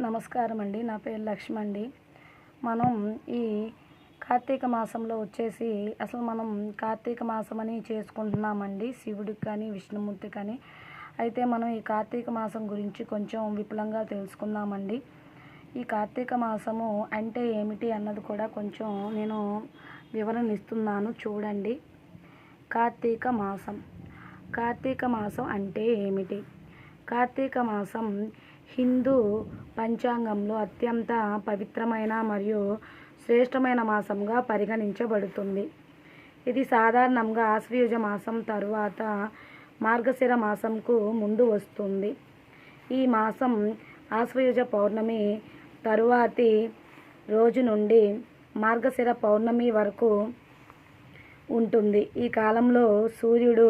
నమస్కారం అండి నా పేరు లక్ష్మి అండి మనం ఈ కార్తీక మాసంలో వచ్చేసి అసలు మనం కార్తీక మాసం అని చేసుకుంటున్నామండి. శివుడికి కానీ విష్ణుమూర్తి కానీ. అయితే మనం ఈ కార్తీక మాసం గురించి కొంచెం విపులంగా తెలుసుకుందామండి. ఈ కార్తీక మాసము అంటే ఏమిటి అన్నది కూడా కొంచెం నేను వివరణ ఇస్తున్నాను. చూడండి. కార్తీక మాసం. కార్తీక మాసం అంటే ఏమిటి? కార్తీక మాసం హిందూ పంచాంగంలో అత్యంత పవిత్రమైన మరియు శ్రేష్టమైన మాసంగా పరిగణించబడుతుంది. ఇది సాధారణంగా ఆశ్వయుజ మాసం తరువాత మార్గశిర మాసంకు ముందు వస్తుంది. ఈ మాసం ఆశ్వయుజ పౌర్ణమి తరువాతి రోజు నుండి మార్గశిర పౌర్ణమి వరకు ఉంటుంది. ఈ కాలంలో సూర్యుడు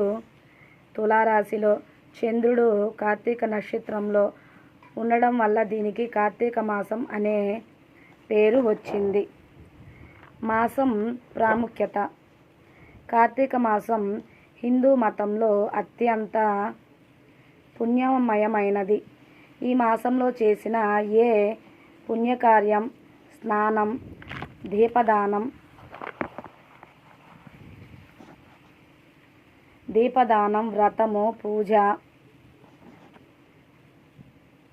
తులారాశిలో చంద్రుడు కార్తీక నక్షత్రంలో ఉండడం వల్ల దీనికి కార్తీక మాసం అనే పేరు వచ్చింది. మాసం ప్రాముఖ్యత. కార్తీక మాసం హిందూ మతంలో అత్యంత పుణ్యమయమైనది. ఈ మాసంలో చేసిన ఏ పుణ్యకార్యం స్నానం దీపదానం దీపదానం వ్రతము పూజ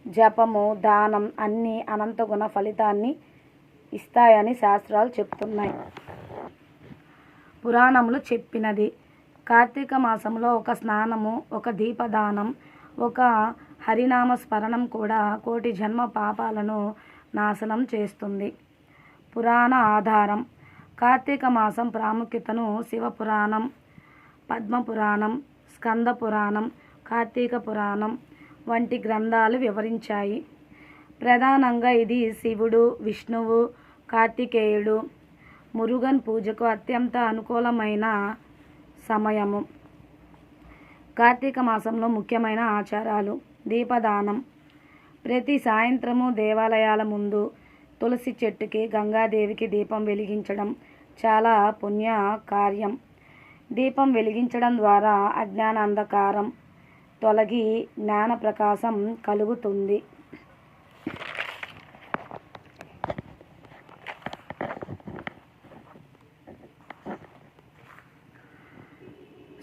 జపము దానం అన్నీ అనంతగుణ ఫలితాన్ని ఇస్తాయని శాస్త్రాలు చెప్తున్నాయి. పురాణములు చెప్పినది. కార్తీక మాసంలో ఒక స్నానము ఒక దీపదానం ఒక హరినామ స్మరణం కూడా కోటి జన్మ పాపాలను నాశనం చేస్తుంది. పురాణ ఆధారం. కార్తీక మాసం ప్రాముఖ్యతను శివపురాణం పద్మపురాణం స్కంద పురాణం కార్తీక పురాణం వంటి గ్రంథాలు వివరించాయి. ప్రధానంగా ఇది శివుడు విష్ణువు కార్తికేయుడు మురుగన్ పూజకు అత్యంత అనుకూలమైన సమయము. కార్తీక మాసంలో ముఖ్యమైన ఆచారాలు దీపదానం. ప్రతి సాయంత్రము దేవాలయాల ముందు తులసి చెట్టుకి గంగాదేవికి దీపం వెలిగించడం చాలా పుణ్య కార్యం దీపం వెలిగించడం ద్వారా అజ్ఞాన అంధకారం తొలగి జ్ఞాన ప్రకాశం కలుగుతుంది.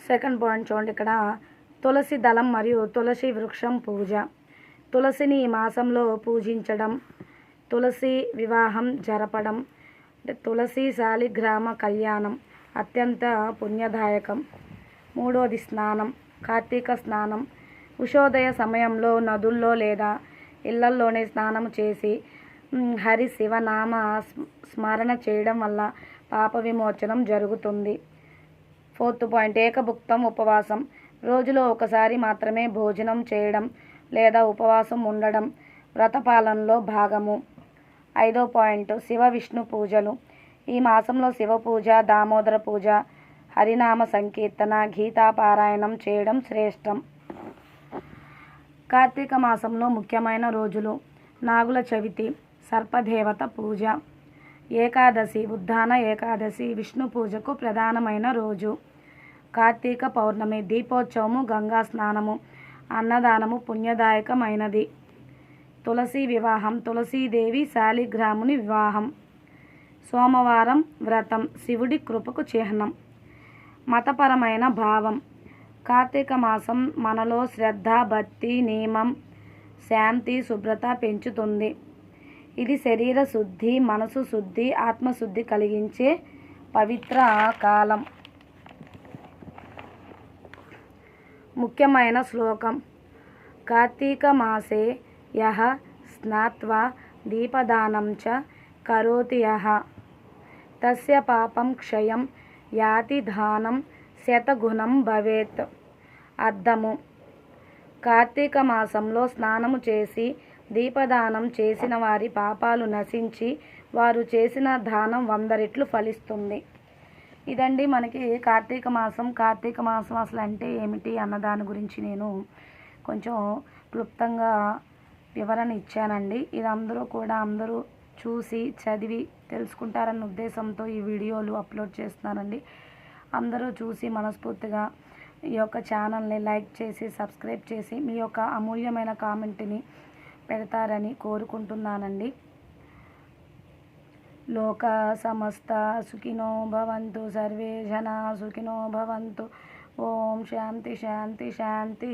సెకండ్ పాయింట్ చూడండి ఇక్కడ. తులసి దళం మరియు తులసి వృక్షం పూజ. తులసిని ఈ మాసంలో పూజించడం తులసి వివాహం జరపడం అంటే తులసి శాలిగ్రామ కళ్యాణం అత్యంత పుణ్యదాయకం. మూడోది స్నానం. కార్తీక స్నానం ఉషోదయ సమయంలో నదుల్లో లేదా ఇళ్ళల్లోనే స్నానం చేసి హరి శివనామ స్మరణ చేయడం వల్ల పాప విమోచనం జరుగుతుంది. ఫోర్త్ పాయింట్ ఏకభుక్తం ఉపవాసం. రోజులో ఒకసారి మాత్రమే భోజనం చేయడం లేదా ఉపవాసం ఉండడం వ్రతపాలనలో భాగము. ఐదో పాయింట్ శివ విష్ణు పూజలు. ఈ మాసంలో శివ పూజ దామోదర పూజ హరినామ సంకీర్తన గీతాపారాయణం చేయడం శ్రేష్టం. కార్తీక మాసంలో ముఖ్యమైన రోజులు నాగుల చవితి సర్పదేవత పూజ ఏకాదశి ఉద్దాన ఏకాదశి విష్ణు పూజకు ప్రధానమైన రోజు. కార్తీక పౌర్ణమి దీపోత్సవము గంగా స్నానము అన్నదానము పుణ్యదాయకమైనది. తులసి వివాహం తులసీదేవి శాలిగ్రాముని వివాహం. సోమవారం వ్రతం శివుడి కృపకు చిహ్నం. మతపరమైన భావం. కార్తీక మాసం మనలో శ్రద్ధ భక్తి నియమం శాంతి శుభ్రత పెంచుతుంది. ఇది శరీర శుద్ధి మనసు శుద్ధి ఆత్మశుద్ధి కలిగించే పవిత్ర కాలం. ముఖ్యమైన శ్లోకం. కార్తీక మాసే యహ స్నాత్వా దీపదానం చ కరోతి యహ తస్య పాపం క్షయం యాతి దానం శతగుణం భవేత్ అర్థము కార్తీక మాసంలో స్నానము చేసి దీపదానం చేసిన వారి పాపాలు నశించి వారు చేసిన దానం వంద రెట్లు ఫలిస్తుంది. ఇదండి మనకి కార్తీక మాసం. కార్తీక మాసం అసలు అంటే ఏమిటి అన్న దాని గురించి నేను కొంచెం క్లుప్తంగా వివరణ ఇచ్చానండి. ఇది అందరూ కూడా అందరూ చూసి చదివి తెలుసుకుంటారన్న ఉద్దేశంతో ఈ వీడియోలు అప్లోడ్ చేస్తున్నానండి. అందరూ చూసి మనస్ఫూర్తిగా ఈ యొక్క ఛానల్ని లైక్ చేసి సబ్స్క్రైబ్ చేసి మీ యొక్క అమూల్యమైన కామెంట్ని పెడతారని కోరుకుంటున్నానండి. లోక సమస్త సుఖినో భవంతు సర్వే జనా సుఖినో భవంతు. ఓం శాంతి శాంతి శాంతి.